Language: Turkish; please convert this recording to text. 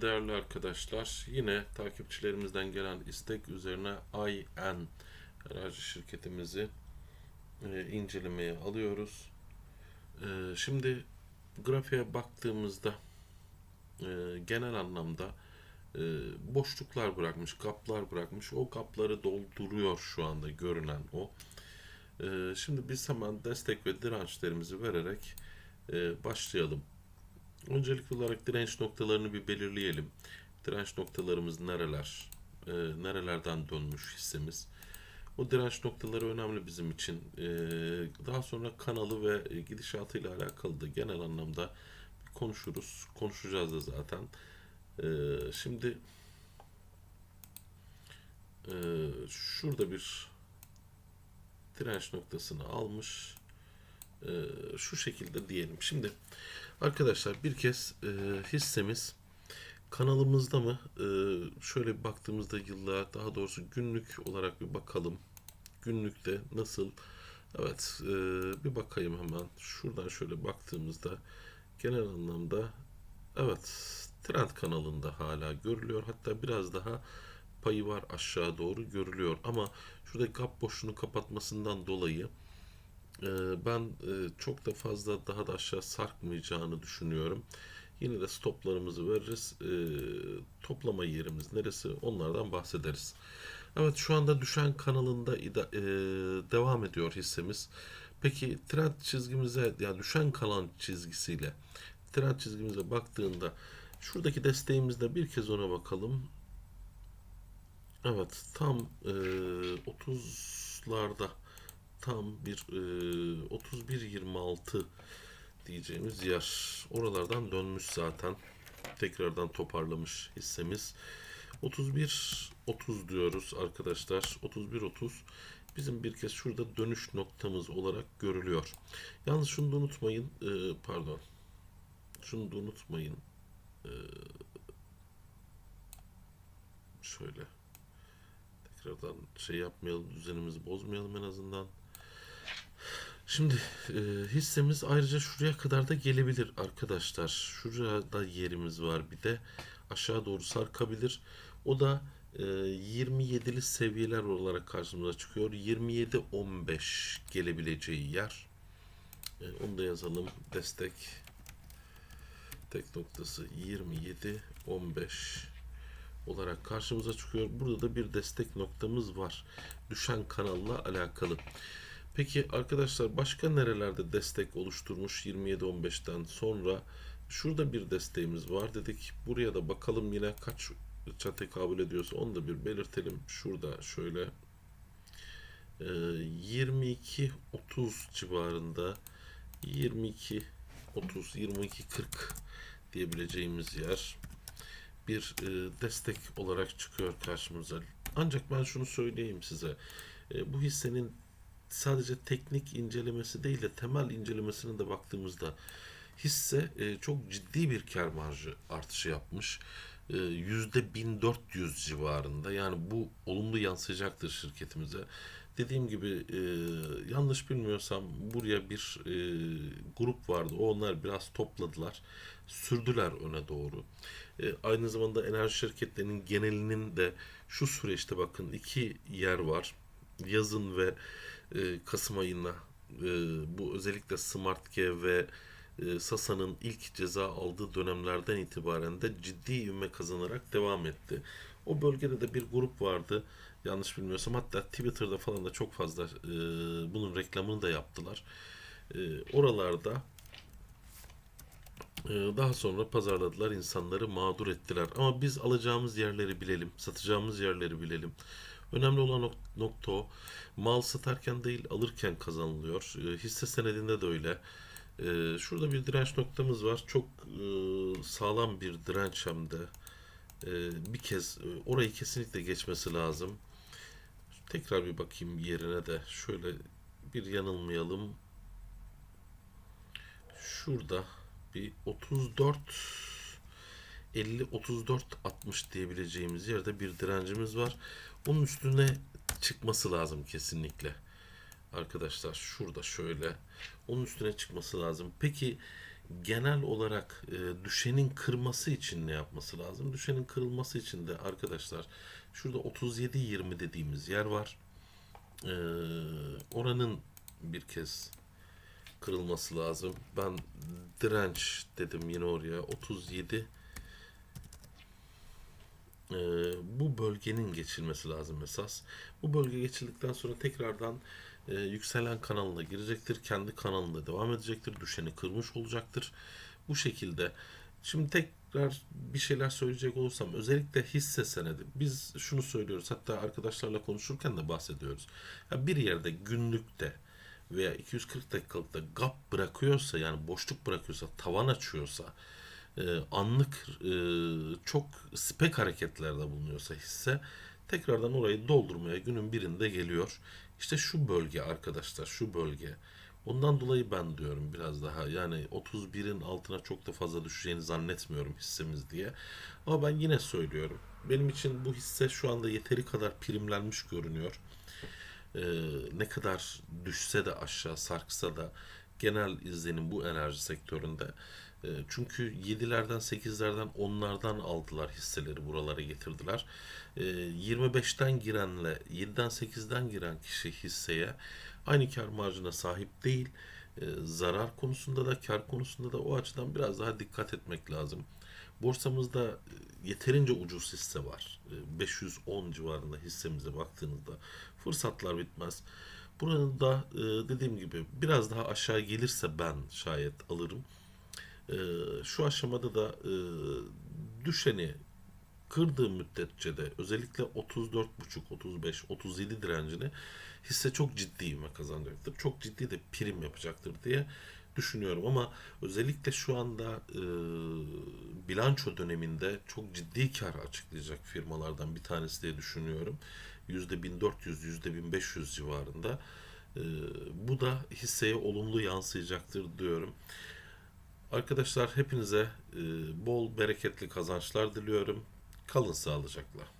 Değerli arkadaşlar, yine takipçilerimizden gelen istek üzerine IN enerji şirketimizi e, incelemeye alıyoruz. E, şimdi grafiğe baktığımızda e, genel anlamda e, boşluklar bırakmış, gaplar bırakmış. O gapları dolduruyor şu anda görünen o. E, şimdi biz hemen destek ve dirençlerimizi vererek e, başlayalım. Öncelikli olarak direnç noktalarını bir belirleyelim. Direnç noktalarımız nereler? Ee, nerelerden dönmüş hissemiz? O direnç noktaları önemli bizim için. Ee, daha sonra kanalı ve gidişatıyla alakalı da genel anlamda konuşuruz. Konuşacağız da zaten. Ee, şimdi e, şurada bir direnç noktasını almış. Ee, şu şekilde diyelim. Şimdi arkadaşlar bir kez e, hissemiz kanalımızda mı? Ee, şöyle bir baktığımızda yıllar daha doğrusu günlük olarak bir bakalım. Günlükte nasıl? Evet e, bir bakayım hemen. Şuradan şöyle baktığımızda genel anlamda evet trend kanalında hala görülüyor. Hatta biraz daha payı var aşağı doğru görülüyor. Ama şurada gap boşluğunu kapatmasından dolayı ben e, çok da fazla daha da aşağı sarkmayacağını düşünüyorum. Yine de stoplarımızı veririz. Ee, toplama yerimiz neresi onlardan bahsederiz. Evet şu anda düşen kanalında e, devam ediyor hissemiz. Peki trend çizgimize yani düşen kalan çizgisiyle trend çizgimize baktığında şuradaki desteğimizde bir kez ona bakalım. Evet tam e, 30'larda tam bir e, 31-26 diyeceğimiz yer. Oralardan dönmüş zaten. Tekrardan toparlamış hissemiz. 31 30 diyoruz arkadaşlar. 31 30 bizim bir kez şurada dönüş noktamız olarak görülüyor. Yalnız şunu da unutmayın. e, pardon. Şunu da unutmayın. E, şöyle tekrardan şey yapmayalım, düzenimizi bozmayalım en azından. Şimdi e, hissemiz ayrıca şuraya kadar da gelebilir arkadaşlar. Şurada yerimiz var bir de aşağı doğru sarkabilir. O da e, 27'li seviyeler olarak karşımıza çıkıyor. 27-15 gelebileceği yer. E, onu da yazalım. Destek tek noktası 27-15 olarak karşımıza çıkıyor. Burada da bir destek noktamız var. Düşen kanalla alakalı. Peki arkadaşlar başka nerelerde destek oluşturmuş 27-15'ten sonra? Şurada bir desteğimiz var dedik. Buraya da bakalım yine kaç tekabül ediyorsa onu da bir belirtelim. Şurada şöyle e, 22-30 civarında 22 30 22 40 diyebileceğimiz yer bir e, destek olarak çıkıyor karşımıza. Ancak ben şunu söyleyeyim size. E, bu hissenin sadece teknik incelemesi değil de temel incelemesine de baktığımızda hisse e, çok ciddi bir kar marjı artışı yapmış. E, Yüzde 1400 civarında. Yani bu olumlu yansıyacaktır şirketimize. Dediğim gibi e, yanlış bilmiyorsam buraya bir e, grup vardı. Onlar biraz topladılar. Sürdüler öne doğru. E, aynı zamanda enerji şirketlerinin genelinin de şu süreçte bakın iki yer var. Yazın ve e, Kasım ayına e, bu özellikle Smart G ve e, Sasa'nın ilk ceza aldığı dönemlerden itibaren de ciddi ivme kazanarak devam etti. O bölgede de bir grup vardı. Yanlış bilmiyorsam hatta Twitter'da falan da çok fazla e, bunun reklamını da yaptılar. E, oralarda e, daha sonra pazarladılar, insanları mağdur ettiler. Ama biz alacağımız yerleri bilelim, satacağımız yerleri bilelim. Önemli olan nok- nokta o. Mal satarken değil, alırken kazanılıyor. E, hisse senedinde de öyle. E, şurada bir direnç noktamız var. Çok e, sağlam bir direnç hem de. E, bir kez e, orayı kesinlikle geçmesi lazım. Tekrar bir bakayım yerine de. Şöyle bir yanılmayalım. Şurada bir 34 50 34 60 diyebileceğimiz yerde bir direncimiz var. Onun üstüne çıkması lazım kesinlikle. Arkadaşlar şurada şöyle onun üstüne çıkması lazım. Peki genel olarak e, düşenin kırması için ne yapması lazım? Düşenin kırılması için de arkadaşlar şurada 37-20 dediğimiz yer var. E, oranın bir kez kırılması lazım. Ben direnç dedim yine oraya 37 e, bu bölgenin geçilmesi lazım esas. Bu bölge geçildikten sonra tekrardan e, yükselen kanalına girecektir. Kendi kanalında devam edecektir. Düşeni kırmış olacaktır. Bu şekilde. Şimdi tekrar bir şeyler söyleyecek olursam özellikle hisse senedi. Biz şunu söylüyoruz. Hatta arkadaşlarla konuşurken de bahsediyoruz. Ya bir yerde günlükte veya 240 dakikalıkta gap bırakıyorsa yani boşluk bırakıyorsa, tavan açıyorsa, e, anlık e, çok spek hareketlerde bulunuyorsa hisse tekrardan orayı doldurmaya günün birinde geliyor. İşte şu bölge arkadaşlar şu bölge. Ondan dolayı ben diyorum biraz daha yani 31'in altına çok da fazla düşeceğini zannetmiyorum hissemiz diye. Ama ben yine söylüyorum. Benim için bu hisse şu anda yeteri kadar primlenmiş görünüyor. Ee, ne kadar düşse de aşağı sarksa da genel izlenim bu enerji sektöründe. Ee, çünkü 7'lerden 8'lerden 10'lardan aldılar hisseleri buralara getirdiler. Ee, 25'ten girenle 7'den 8'den giren kişi hisseye aynı kar marjına sahip değil. Ee, zarar konusunda da kar konusunda da o açıdan biraz daha dikkat etmek lazım. Borsamızda e, yeterince ucuz hisse var. E, 510 civarında hissemize baktığınızda fırsatlar bitmez. Buranın da e, dediğim gibi biraz daha aşağı gelirse ben şayet alırım. E, Şu aşamada da e, düşeni kırdığı müddetçe de özellikle 34,5, 35, 37 direncini hisse çok ciddi ivme kazanacaktır. Çok ciddi de prim yapacaktır diye düşünüyorum ama özellikle şu anda e, bilanço döneminde çok ciddi kar açıklayacak firmalardan bir tanesi diye düşünüyorum. %1400, %1500 civarında. E, bu da hisseye olumlu yansıyacaktır diyorum. Arkadaşlar hepinize e, bol bereketli kazançlar diliyorum. Kalın sağlıcakla.